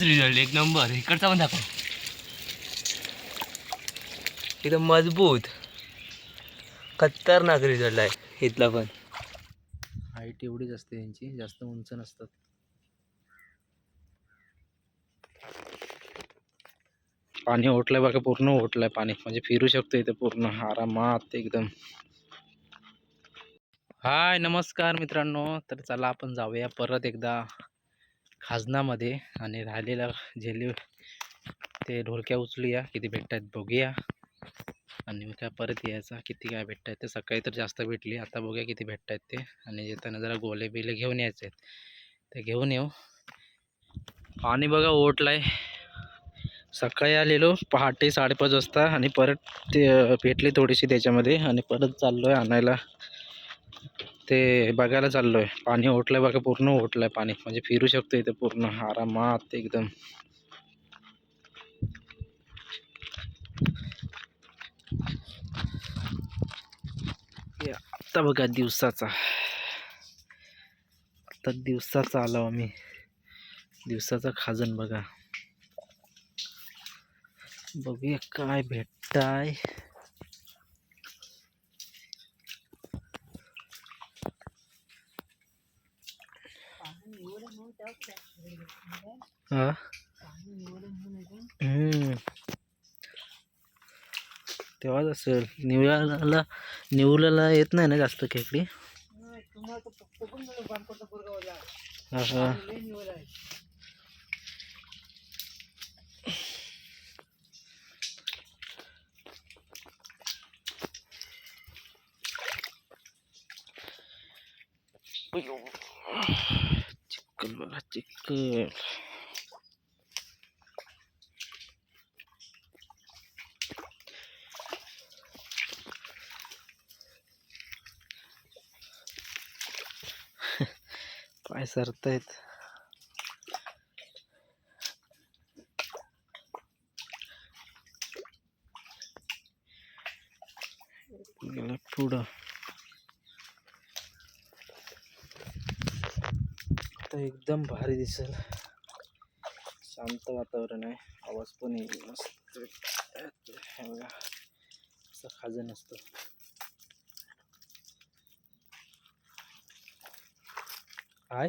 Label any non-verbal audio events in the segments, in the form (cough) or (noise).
Result एक number इकडचा पण दाखव. एकदम मजबूत. खतरनाक रिझल्ट आहे इथला पण. हाईट एवढीच असते त्यांची जास्त उंच नसतात. पाणी ओटलंय बघा पूर्ण ओटलंय पाणी. म्हणजे फिरू शकतो इथे पूर्ण. आरामात एकदम. हाय नमस्कार मित्रांनो. तर चला आपण जाऊया परत एकदा. खाजनामध्ये आणि राहिलेला झेली ते ढोलक्या उचलूया किती भेटतात बघूया. आणि मग काय परत यायचा किती काय भेटत आहेत ते सकाळी तर जास्त भेटली आता बघूया किती भेटत आहेत ते. आणि येताना जरा गोले बिले घेऊन यायचे आहेत. ते घेऊन येऊ. पाणी बघा ओटलाय. सकाळी आलेलो पहाटे साडेपाच वाजता आणि परत ते भेटली थोडीशी त्याच्यामध्ये. आणि परत चाललो आहे आणायला. ते बघायला चाललो आहे पाणी ओटलंय बघा पूर्ण ओटलंय पाणी. म्हणजे फिरू शकतो इथे पूर्ण. आरामात एकदम. हे आत्ता बघा दिवसाचा. आता दिवसाचा आलो आम्ही. दिवसाचा खाजन बघा. बघूया काय भेटताय हा हम्म तेव्हाच असेल. निवळाला निवलाला येत नाही ना जास्त खेकडी? हा चिकन बघा चिकन पाय सरतायत गेला पुढं आता एकदम भारी दिसेल. शांत वातावरण आहे. आवाज पण येईल. मस्त हे बघा. असं खाजन असतं काय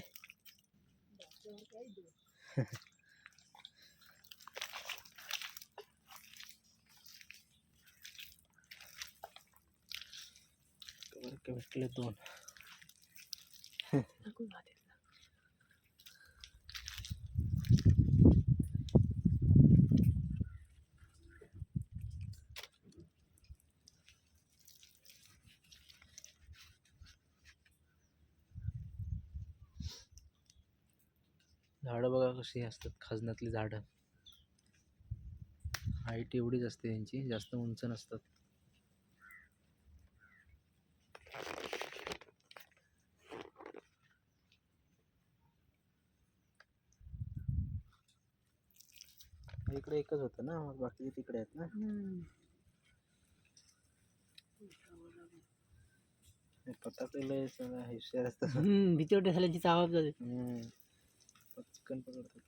भेटले दोन झाडं बघा कशी असतात खाजनातली झाडं? हाईट एवढीच असते त्यांची जास्त उंच नसतात. इकडे एकच होतं ना मग बाकी तिकडे आहेत ना? हे पटाकेला सगळं हुशार असतात. भीती वाटते झाल्याची आवाज जाते. पटकन पकडतात.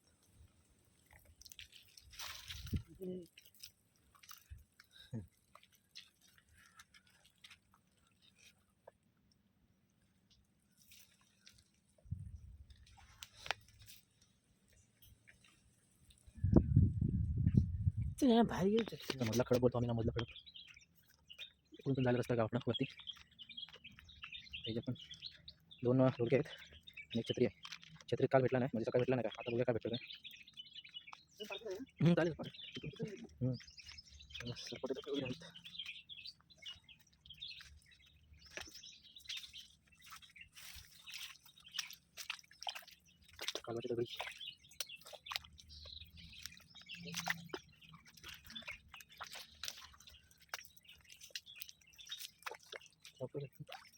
बाहेर गेलो मधला खडक बोलतो आम्ही ना मधला खडक. इकडून पण जायला रस्ता गावाकडं वरती. त्याचे पण दोन रोडके आहेत आणि एक छत्री आहे. छत्री काल भेटला नाही. म्हणजे सकाळी भेटला नाही का? आता बघूया काय भेटतं काय. चालेल. कालवाची दगडी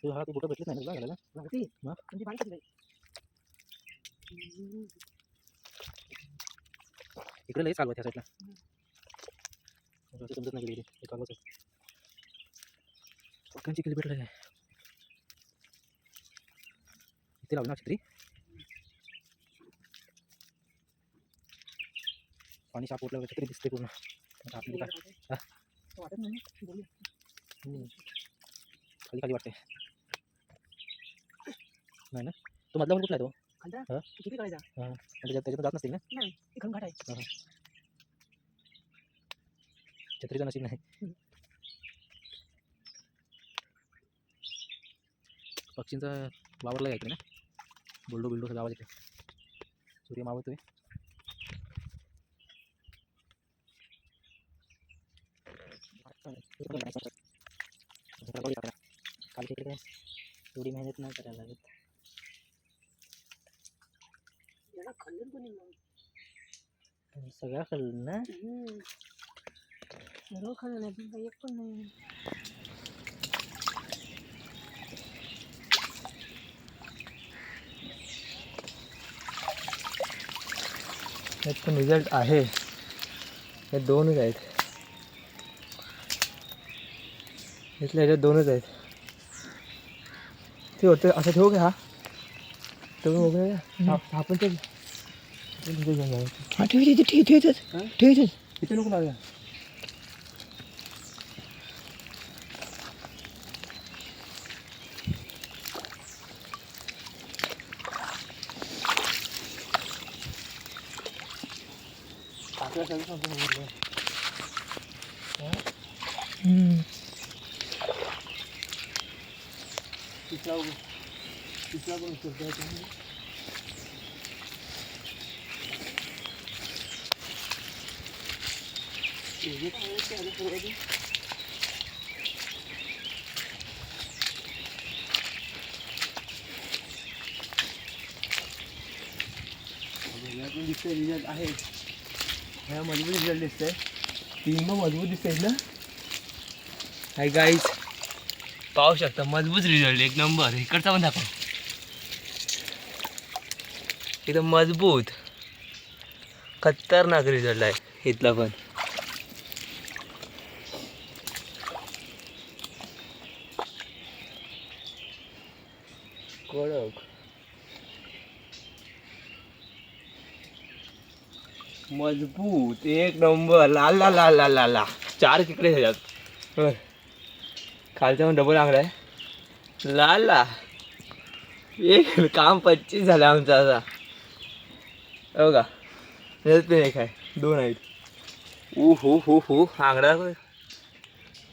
हा ते बुटं भेटलीच नाही घालायला? इकडे लई चालू आहे त्या साईडला समजत नाही गेली हे कालवाच आहे पक्कांची किती भेटलं काय इथे लावली ना छत्री पाणी साफ़ उठलं तरी दिसते पूर्ण आपली काय हा? हम्म. खाली खाली वाटते नाही ना तो मधला पण कुठला आहे तो हा? किती करायचा आणि त्याच्यात त्याच्यात जात नसतील ना? नाही इकडून घाट आहे. छत्रीचं नशीब नाही. पक्षींचा वावरला आहे इकडे ना? बुलडो बिल्डो सगळा आवाज येते सूर्य मावळतोय. (laughs) काल तिकडे एवढी मेहनत नाही करायला लागत. खाल्लं कोणी मग सगळ्या खाल्लं ना सर्व खाल्लं नाही पण काही एक पण नाही. यात पण रिझल्ट आहे. यात दोनच आहेत. इथल्या ह्याच्यात दोनच आहेत. ते होतं असं ठेवू का हा? वगैरे हा हा ते हा ठेव ठेव ठेव ठेव ठेव ठेव इथे नको लावूया आपल्या सगळं संपूर्ण बघितलं. तिसरा उग- तिसरा पण उचलता येतो. हे दिसतंय रिझल्ट आहे ह्या मजबूत रिझल्ट दिसतंय तीन मजबूत दिसतंय ना हाय गाईज पाहू शकता मजबूत रिझल्ट एक नंबर इकडचा पण दाखव. एकदम मजबूत खतरनाक रिझल्ट आहे. इथला पण. कडक. मजबूत एक नंबर. लाल लाल लाल लाल लाल लाल चार तिकडे ह्याच्यात. होय. खालचा पण डबल आंगडा आहे. लाल ला. एक काम पच्चीस झालं आमचं आता. हो का? त्याच्यात पण एक आहे. दोन आहेत. ऊ हू हू हू आंगडा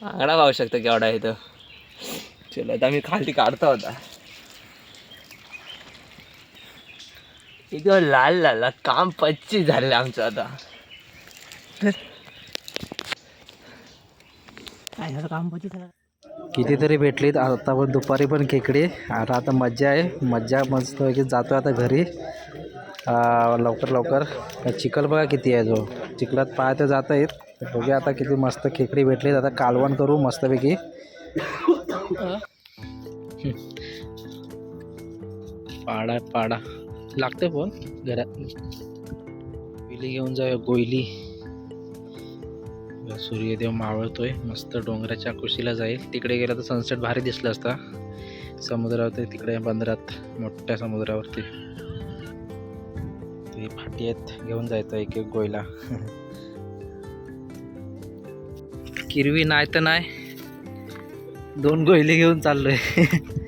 आंगडा पाहू शकता केवढा आहे इथं चलो आता मी खालती काढता होता एकदम लाल लाल लाल. काम पच्चीस झालेलं आमचं आता. काय झालं काम पच्चीस झालं? कितीतरी भेटलीत आता पण दुपारी पण खेकडे. आता आता मज्जा आहे मज्जा मस्त की जातो आता घरी. लवकर लवकर. चिखल बघा किती आहे जो. चिखलात पाय तर जात आहेत बघूया आता किती मस्त खेकडी भेटलीत. आता कालवण करू मस्तपैकी. पाडा पाडा. लागते फोन घरात. विली घेऊन जाऊया गोयली. सूर्यदेव मावळतोय. मस्त डोंगराच्या कुशीला जाईल. तिकडे गेला तर सनसेट भारी दिसला असता. समुद्रावरती तिकडे बंदरात मोठ्या समुद्रावरती. ते फाटी आहेत घेऊन जायचं एक एक गोयला. (laughs) किरवी नाही तर नाही. दोन गोयले घेऊन चाललोय. (laughs)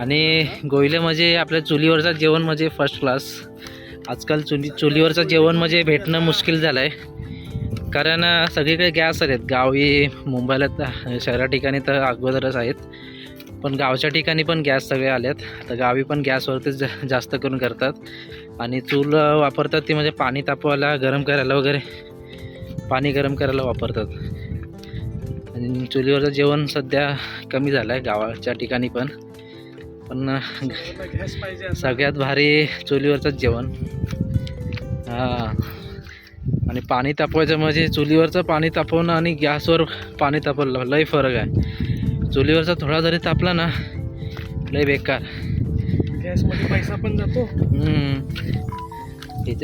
आणि गोयले म्हणजे आपल्या चुलीवरचं जेवण म्हणजे फर्स्ट क्लास आजकाल चुली चुलीवरचं जेवण म्हणजे भेटणं मुश्किल झालं आहे कारण सगळीकडे गॅस आहेत. गावी मुंबईला तर शहरा ठिकाणी तर अगोदरच आहेत. पण गावच्या ठिकाणी पण गॅस सगळे आले आहेत तर गावी पण गॅसवरतीच जा- जास्त करून करतात. आणि चूल वापरतात ती म्हणजे पाणी तापवायला गरम करायला वगैरे. पाणी गरम करायला वापरतात. आणि चुलीवरचं जेवण सध्या कमी झालं आहे गावाच्या ठिकाणी पण. पण सगळ्यात भारी चुलीवरचंच जेवण. हां. आणि पाणी तापवायचं म्हणजे चुलीवरचं पाणी तापवणं आणि गॅसवर पाणी तापवलं लय फरक आहे. चुलीवरचा थोडा जरी तापला ना लय बेकार. गॅसमध्ये पैसा पण जातो.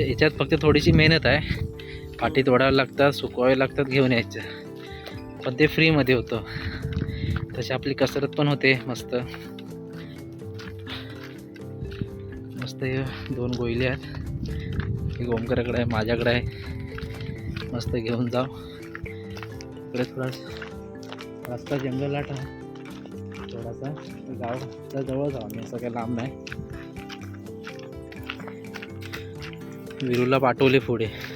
याच्यात फक्त थोडीशी मेहनत आहे. पाठी तोडायला लागतात सुकवावे लागतात घेऊन यायचं. पण ते फ्रीमध्ये होतं. तशी आपली कसरत पण होते मस्त. मस्त हे दोन गोयले आहेत. एक ओमकराकडे आहे माझ्याकडे आहे. मस्त घेऊन जाऊ. इकडे थोडा रस्ता जंगलाट आहे. थोडासा गावच्या जवळ जाऊ आम्ही असं काही लांब नाही. विरूला पाठवले पुढे.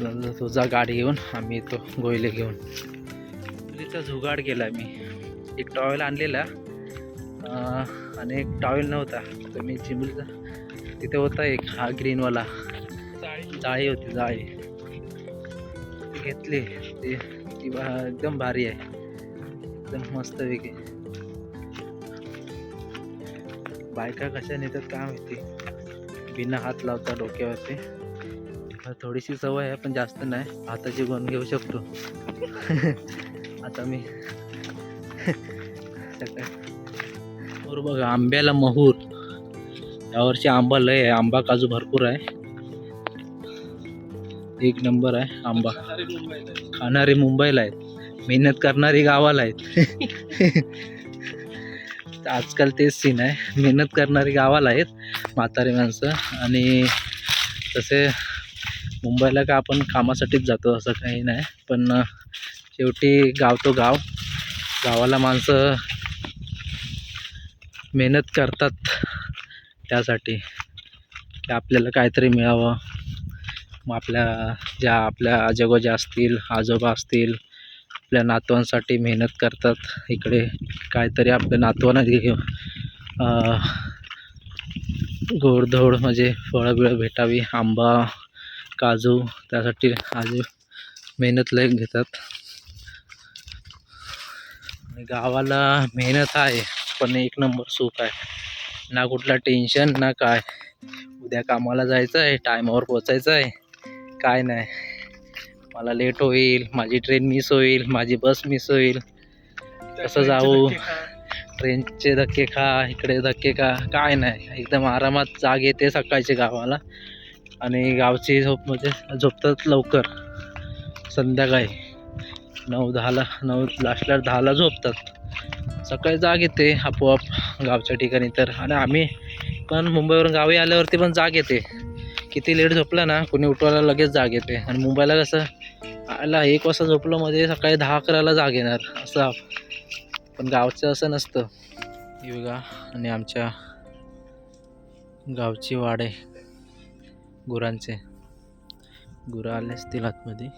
तुझा गाडी घेऊन आम्ही येतो गोयले घेऊन. तिचा जुगाड केला मी. एक टॉवेल आणलेला. आणि एक टॉवेल नव्हता. तर मी चिमुलीचा तिथे होता एक हा ग्रीनवाला जाळी होती जाळी. ती घेतली. ती ती बा- एकदम भारी आहे. एकदम मस्त वेगळी बायका कशा नेतात काय माहिती. बिना हात लावता डोक्यावरती. थोडीशी सवय आहे पण जास्त नाही. हाताची गुण घेऊ शकतो. (laughs) आता मी बरोबर बघा आंब्याला महूर. यावर्षी आंबा लय आहे. आंबा काजू भरपूर आहे. एक नंबर आहे आंबा. खाणारे मुंबईला आहेत. मेहनत करणारी गावाला आहेत. (laughs) आजकाल तेच सीन आहे. मेहनत करणारी गावाला आहेत म्हातारी माणसं. आणि तसे मुंबईला का आपण कामासाठीच जातो असं काही नाही. पण शेवटी गाव तो गाव. गावाला माणसं मेहनत करतात त्यासाठी. की आपल्याला काहीतरी मिळावं. मग आपल्या ज्या आपल्या आजोबा असतील आजोबा असतील आपल्या नातवांसाठी मेहनत करतात. इकडे काहीतरी आपल्या नातवांना घेऊन गोडधोड म्हणजे फळं बिळं भेटावी. आंबा काजू त्यासाठी आज मेहनत लय घेतात. गावाला मेहनत आहे पण एक नंबर सुख आहे. ना कुठला टेन्शन ना काय. उद्या कामाला जायचं आहे टायमावर पोचायचं आहे. काय नाही. मला लेट होईल माझी ट्रेन मिस होईल माझी बस मिस होईल. कसं जाऊ? ट्रेनचे धक्के खा इकडे धक्के खा. काय नाही. एकदम आरामात जाग येते सकाळची गावाला. आणि गावची झोप म्हणजे झोपतात लवकर. संध्याकाळी नऊ दहाला नऊ लास्टला दहाला झोपतात. सकाळी जाग येते आपोआप गावच्या ठिकाणी तर. आणि आम्ही पण मुंबईवरून गावी आल्यावरती पण जाग येते. किती लेट झोपला ना कोणी उठवायला लगेच जाग येते. आणि मुंबईला कसं आला एक वाजता झोपलं म्हणजे सकाळी दहा अकराला जाग येणार. असं पण गावचं असं नसतं. योगा आणि आमच्या गावची वाड. आहे गुरांचे. गुरं आले असतील आतमध्ये.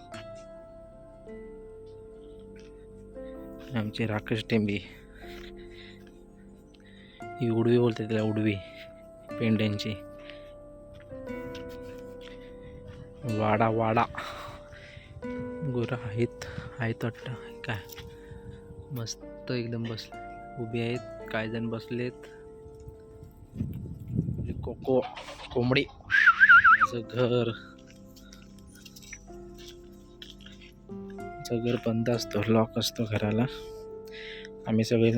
आमची राकेश टेंबी. ही उडवी बोलते तिला उडवी. पेंड्यांची. वाडा वाडा. गुरं आहेत आहेत वाटतं. काय? मस्त एकदम बस उभी आहेत काही जण बसलेत. कोको कोंबडी. त्याचं घर. घर बंद असतो लॉक असतो घराला. आम्ही सगळे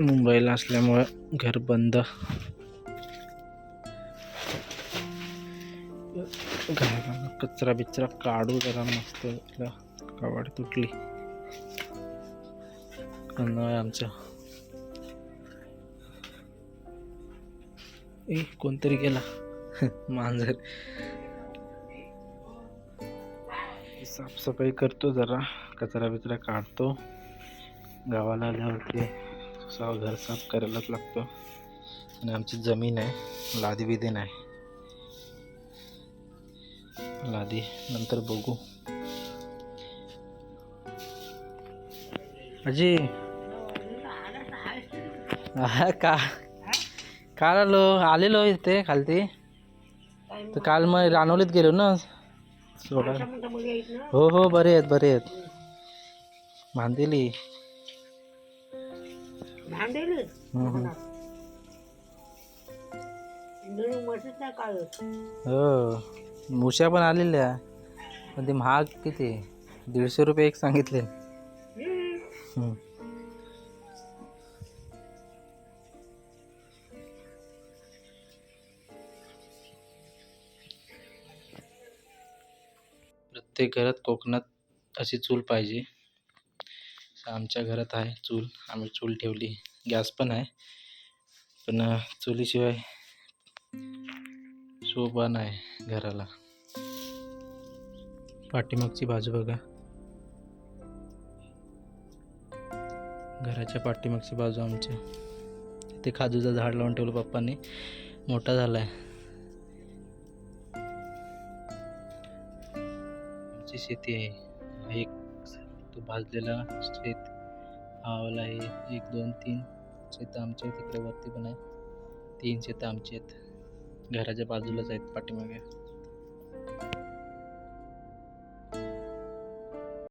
मुंबईला असल्यामुळं घर बंद. घराला कचरा बिचरा काढू जरा मस्त. कवाड तुटली. अन्नळ आमचं. ए कोणतरी गेला. मांजर. साफसफाई करतो जरा कचरा बिचरा काढतो. गावाला आल्यावरती सा घर साफ करायलाच लागतं. आणि आमची जमीन आहे लादी बिदी नाही लादी नंतर बघू. अजी का? काल आलो? आलेलो इथे खालती. तर काल मग रानवलीत गेलो ना. सोडा. हो हो बरे आहेत बरे आहेत. हम्म. हो मुश्या पण आलेल्या. पण ते महाग किती? दीडशे रुपये एक सांगितले. प्रत्येक घरात कोकणात अशी चूल पाहिजे. आमच्या घरात आहे चूल. आम्ही चूल ठेवली. गॅस पण आहे. पण चुलीशिवाय शोभा नाही घराला. पाठीमागची बाजू बघा. घराच्या पाठीमागची बाजू आमच्या ते काजूचं झाड लावून ठेवलं पप्पांनी. मोठा झाला आहे शेती आहे. एक तो भाजलेला शेत हा आहे. एक दोन तीन शेतं आमचे आहेत तिकडे वरती पण आहे. तीन शेतं आमची आहेत. घराच्या बाजूलाच आहेत पाठीमागे.